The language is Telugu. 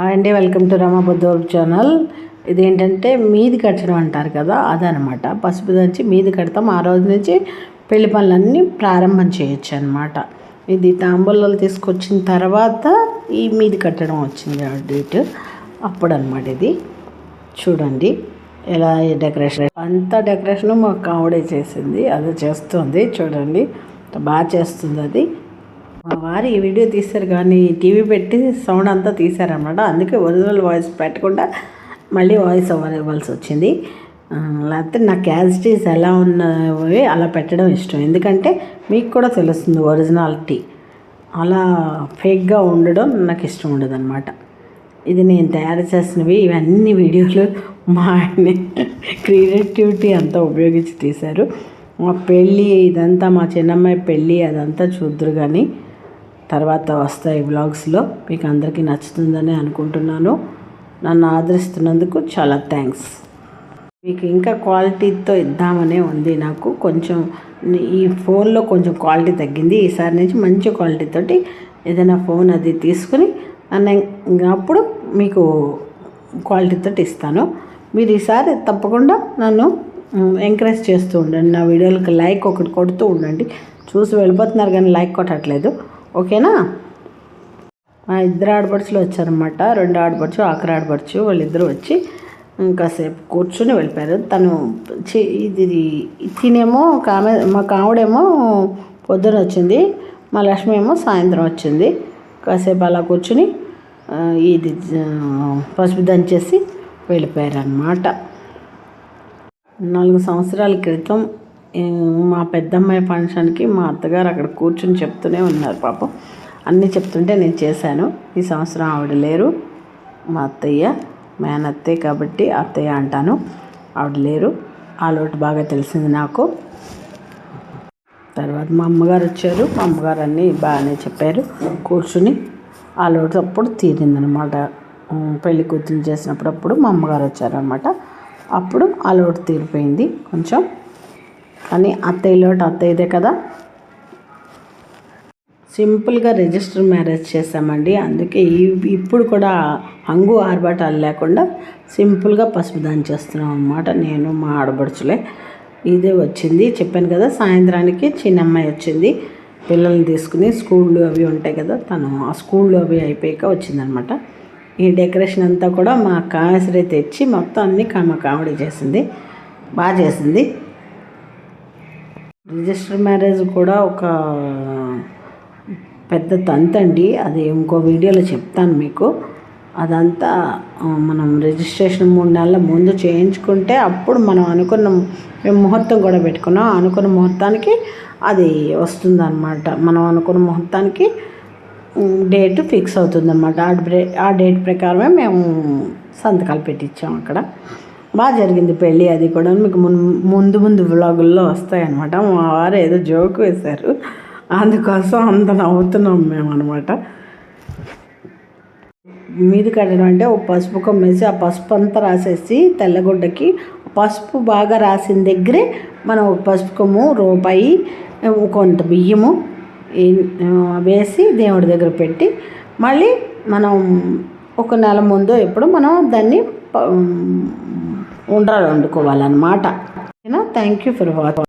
హాయ్ అండి వెల్కమ్ టు రామాబుద్ధూర్ ఛానల్ ఇదేంటంటే మీది కట్టడం అంటారు కదా అదనమాట. పసుపు దంచి మీది కడతాం. ఆ రోజు నుంచి పెళ్ళి పనులన్నీ ప్రారంభం చేయొచ్చు అనమాట ఇది తాంబూలాలు తీసుకొచ్చిన తర్వాత ఈ మీది కట్టడం వచ్చింది ఆ డేట్ అప్పుడు అనమాట ఇది. చూడండి ఎలా డెకరేషన్ అంత డెకరేషన్ మాకు కావుడే చేసింది అది చేస్తుంది. చూడండి బాగా చేస్తుంది అది. మా వారు ఈ వీడియో తీశారు కానీ టీవీ పెట్టి సౌండ్ అంతా తీశారనమాట అందుకే ఒరిజినల్ వాయిస్ పెట్టకుండా మళ్ళీ వాయిస్ ఓవర్ ఇవ్వాల్సి వచ్చింది లేకపోతే నా క్యాజిటీస్ ఎలా ఉన్నవి అలా పెట్టడం ఇష్టం. ఎందుకంటే మీకు కూడా తెలుస్తుంది ఒరిజినాలిటీ. అలా ఫేక్గా ఉండడం నాకు ఇష్టం ఉండదు అనమాట ఇది నేను తయారు చేసినవి ఇవన్నీ వీడియోలు మా ఆయన క్రియేటివిటీ అంతా ఉపయోగించి తీశారు. మా పెళ్ళి ఇదంతా మా చిన్నమ్మాయి పెళ్ళి అదంతా చూద్దరు కానీ తర్వాత వస్తాయి బ్లాగ్స్లో మీకు అందరికీ నచ్చుతుందని అనుకుంటున్నాను. నన్ను ఆదరిస్తున్నందుకు చాలా థ్యాంక్స్. మీకు ఇంకా క్వాలిటీతో ఇద్దామనే ఉంది నాకు. కొంచెం ఈ ఫోన్లో కొంచెం క్వాలిటీ తగ్గింది. ఈసారి నుంచి మంచి క్వాలిటీతోటి ఏదైనా ఫోన్ అది తీసుకుని అప్పుడు మీకు క్వాలిటీతో ఇస్తాను. మీరు ఈసారి తప్పకుండా నన్ను ఎంకరేజ్ చేస్తూ ఉండండి. నా వీడియోలకు లైక్ ఒకటి కొడుతూ ఉండండి. చూసి వెళ్ళిపోతున్నారు కానీ లైక్ కొట్టట్లేదు. ఓకేనా? మా ఇద్దరు ఆడపడుచులు వచ్చారనమాట రెండు ఆడపడుచు ఆఖరి ఆడపడుచు వాళ్ళిద్దరూ వచ్చి కాసేపు కూర్చుని వెళ్ళిపోయారు. తను చి ఇది తినేమో ఆమె మా కావుడేమో పొద్దున వచ్చింది మా లక్ష్మి ఏమో సాయంత్రం వచ్చింది. కాసేపు అలా కూర్చుని ఇది పసుపు దంచేసి వెళ్ళిపోయారు అన్నమాట నాలుగు సంవత్సరాల క్రితం మా పెద్దమ్మాయి ఫంక్షన్కి మా అత్తగారు అక్కడ కూర్చుని చెప్తూనే ఉన్నారు పాపం. అన్నీ చెప్తుంటే నేను చేశాను. ఈ సంవత్సరం ఆవిడ లేరు. మా అత్తయ్య మేనత్తే కాబట్టి అత్తయ్య అంటాను. ఆవిడ లేరు. ఆ లోటు బాగా తెలిసింది నాకు. తర్వాత మా అమ్మగారు వచ్చారు. మా అమ్మగారు అన్నీ బాగానే చెప్పారు. కూర్చుని ఆ లోటు అప్పుడు తీరిందనమాట. పెళ్ళి కూతురు చేసినప్పుడప్పుడు మా అమ్మగారు వచ్చారనమాట. అప్పుడు ఆ లోటు తీరిపోయింది. కొంచెం కానీ అత్తయ్య లోటు అత్తయ్యదే కదా? సింపుల్గా రిజిస్టర్ మ్యారేజ్ చేసామండి అందుకే ఇప్పుడు కూడా హంగు ఆర్భాటాలు లేకుండా సింపుల్గా పసుపు దాని చేస్తున్నాం అనమాట నేను మా ఆడబడుచులే ఇదే వచ్చింది. చెప్పాను కదా సాయంత్రానికి చిన్న అమ్మాయి వచ్చింది. పిల్లల్ని తీసుకుని స్కూళ్ళు అవి ఉంటాయి కదా తను ఆ స్కూళ్ళు అవి అయిపోయాక వచ్చిందనమాట ఈ డెకరేషన్ అంతా కూడా మా కాసరి తెచ్చి మొత్తం అన్ని కామ కామెడీ చేసింది. బాగా చేసింది. రిజిస్టర్ మ్యారేజ్ కూడా ఒక పెద్ద తంతండి అది ఇంకో వీడియోలో చెప్తాను మీకు. అదంతా మనం రిజిస్ట్రేషన్ మూడు నెలల ముందు చేయించుకుంటే అప్పుడు మనం అనుకున్న మేము ముహూర్తం కూడా పెట్టుకున్నాం. అనుకున్న ముహూర్తానికి అది వస్తుందన్నమాట. మనం అనుకున్న ముహూర్తానికి డేట్ ఫిక్స్ అవుతుందన్నమాట. ఆ డే ఆ డేట్ ప్రకారమే మేము సంతకాలు పెట్టించాం అక్కడ. బాగా జరిగింది పెళ్ళి అది కూడా. మీకు ముందు ముందు వ్లాగుల్లో వస్తాయన్నమాట. మా వారు ఏదో జోక్ వేశారు. అందుకోసం అంత నవ్వుతున్నాం మేము అనమాట మీది కట్టడం అంటే ఒక పసుపు కొమ్మేసి ఆ పసుపు అంతా రాసేసి తెల్లగుడ్డకి పసుపు బాగా రాసిన దగ్గరే మనం ఒక పసుపు కొమ్ము రూపాయి కొంత బియ్యము వేసి దేవుడి దగ్గర పెట్టి మళ్ళీ మనం ఒక నెల ముందు ఎప్పుడు మనం దాన్ని ఉండ్రాలు వండుకోవాలన్నమాట. Thank you for watching